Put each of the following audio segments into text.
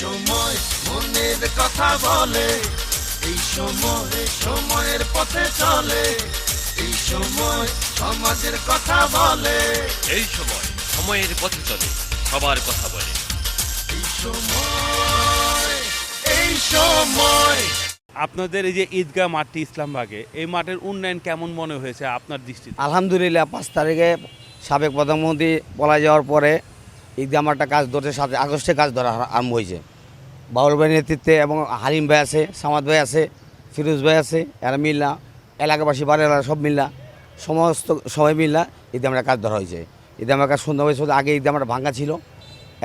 সময় মনের কথা বলে এই সময় সময়ের পথে চলে এই সময় সমাজের কথা বলে। এই সময় সময়ের পথে চলে সবার কথা বলে। এই সময় এই সময়। আপনাদের এই যে ঈদগাহ মাঠটি ইসলামবাগে এই মাঠের উন্নয়ন কেমন মনে হয়েছে আপনার দৃষ্টিতে? আলহামদুলিল্লাহ পাঁচ তারিখে সাবেক প্রধানমন্ত্রী বলা যাওয়ার পরে ঈদগাহ মাঠটা কাজ ধরতে সাথে আগস্টে কাজ ধরা আরম্ভ হয়েছে। বাউল ভাইয়ের নেতৃত্বে এবং হালিম ভাই আছে, সামাদ ভাই আছে, ফিরোজ ভাই আছে, এরা মিল্লা, এলাকাবাসী বাড়ি এলাকা সব মিল্লা, সমস্ত সবাই মিল্লা ঈদগামাটা কাজ ধরা হয়েছে। ঈদগামার কাজ সুন্দর হয়েছে আগে ঈদগামাটা ভাঙা ছিল,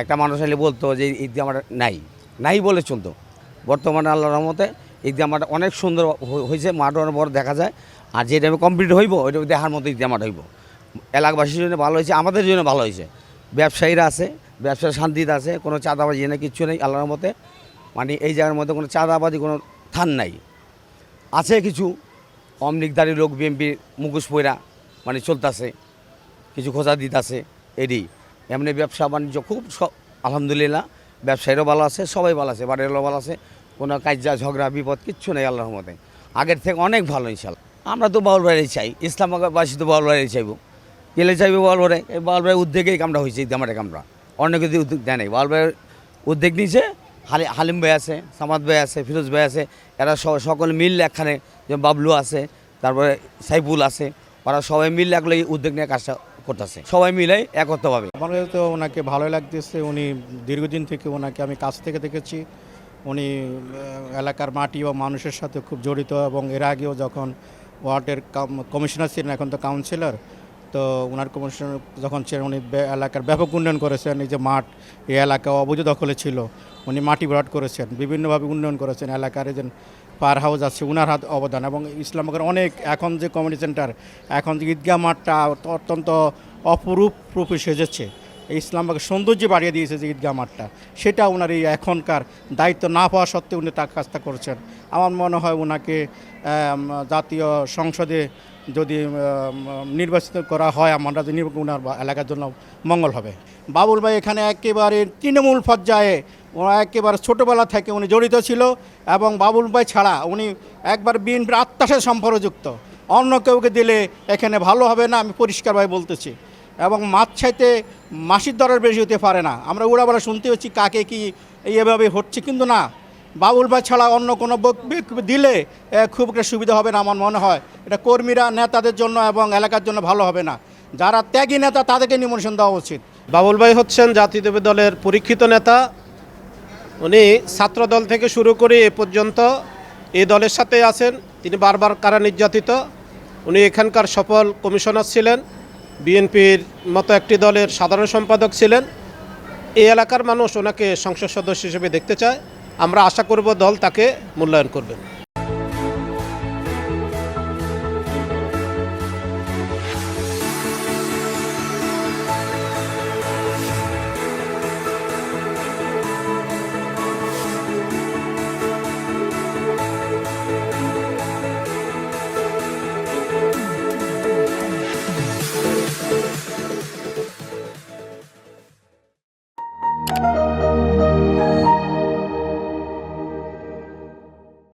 একটা মানুষ এলে বলতো যে ঈদগামাটা নাই। নাই বলে চলতো। বর্তমানে আল্লাহর রহমতে ঈদগামাটা অনেক সুন্দর হয়েছে, মাঠ অনেক বড় দেখা যায়, আর যে টাইমে কমপ্লিট হইব, ওইটা দেখার মতো ঈদগামাটা হইব। এলাকাবাসীর জন্য ভালো হয়েছে, আমাদের জন্য ভালো হয়েছে। ব্যবসায়ীরা আছে, ব্যবসার শান্তিতে আছে, কোনো চাঁদাবাজি নেই, কিচ্ছু নেই, আল্লাহর মতে মানে এই জায়গার মধ্যে কোনো চাঁদাবাজি, কোনো থান নাই। আছে কিছু অমলিকদারি লোক বিএমপি মুখোশ পইরা মানে চলতেছে, কিছু খোঁজা দিতেছে এরই এমনি ব্যবসা বাণিজ্য খুব আলহামদুলিল্লাহ, ব্যবসায়ীরাও ভালো আছে, সবাই ভালো আছে বাড়িরও ভালো আছে, কোনো কাজা ঝগড়া, বিপদ, কিচ্ছু নেই, আল্লাহর মতে আগের থেকে অনেক ভালো ইনশাল আমরা তো বাউল বাড়ি চাই, ইসলামাবাসী তো বাউল বাড়ি চাইব। গেলে চাইব বাউল বাড়ি এই বাউল বাড়ির উদ্যোগেই কামটা হয়েছে আমার কামটা। অন্য কিছু উদ্যোগ দেয় নাই বাউল বাড়ির উদ্যোগ নিয়েছে, হালি, হালিম ভাই আছে, সামাদ ভাই আছে, ফিরোজ ভাই আছে, এরা সকলে মিল একখানে যে বাবলু আছে, তারপরে সাইফুল আছে, ওরা সবাই মিলে একলে এই উদ্যোগ নিয়ে কাজটা করতেছে। সবাই মিলে একত্রভাবে আমার তো ওনাকে ভালোই লাগতেছে, উনি দীর্ঘদিন থেকে ওনাকে আমি কাছ থেকে দেখেছি। উনি এলাকার মাটি বা মানুষের সাথে খুব জড়িত এবং এর আগেও যখন ওয়ার্ডের কমিশনার ছিলেন, এখন তো কাউন্সিলর তো ওনার কমিশনার যখন ছিলেন উনি এলাকার ব্যাপক উন্নয়ন করেছেন। এই যে মাঠ, এই এলাকা অবৈধ দখলে ছিল, উনি মাটি ভরাট করেছেন, বিভিন্নভাবে উন্নয়ন করেছেন। এলাকার যে পার হাউস আছে, উনার হাত অবদান এবং ইসলামগড়ের অনেক, এখন যে কমিউনিটি সেন্টার এখন যে ঈদগাহ মাঠটা অত্যন্ত অপরূপ রূপে সেজেছে। ইসলামবাগের সৌন্দর্য বাড়িয়ে দিয়েছে যে ঈদগাহ মাঠটা। সেটা ওনার এই এখনকার দায়িত্ব না পাওয়া সত্ত্বেও উনি তার কাজটা করছেন। আমার মনে হয় ওনাকে জাতীয় সংসদে যদি নির্বাচিত করা হয়, আমরা যে নির্বাচন ওনার এলাকার জন্য মঙ্গল হবে। বাবুল ভাই এখানে একেবারে তৃণমূল পর্যায়ে ওরা একেবারে ছোটোবেলা থেকে উনি জড়িত ছিল এবং বাবুল ভাই ছাড়া উনি একবার বিএনপির আত্মাসের সম্পর্কযুক্ত। অন্য কেউকে দিলে এখানে ভালো হবে না, আমি পরিষ্কারভাবে বলতেছি। এবং মাছ ছাইতে মাসির দরের বেশি হতে পারে না। আমরা উড়াবেলা শুনতে হচ্ছি কাকে কি এইভাবে হচ্ছে, কিন্তু না, বাবুল ভাই ছাড়া অন্য কোনো দিলে খুব একটা সুবিধা হবে না আমার মনে হয়। এটা কর্মীরা, নেতাদের জন্য এবং এলাকার জন্য ভালো হবে না। যারা ত্যাগী নেতা, তাদেরকে নিমন্ত্রণ দেওয়া উচিত। বাবুল ভাই হচ্ছেন জাতীয়দেবী দলের পরীক্ষিত নেতা। উনি ছাত্র দল থেকে শুরু করে এ পর্যন্ত এই দলের সাথে আছেন। তিনি বারবার কারা নির্যাতিত। উনি এখানকার সফল কমিশনার ছিলেন। বিএনপির মতো একটি দলের সাধারণ সম্পাদক ছিলেন। এই এলাকার মানুষ ওনাকে সংসদ সদস্য হিসেবে দেখতে চায়। আমরা আশা করব দল তাকে মূল্যায়ন করবেন।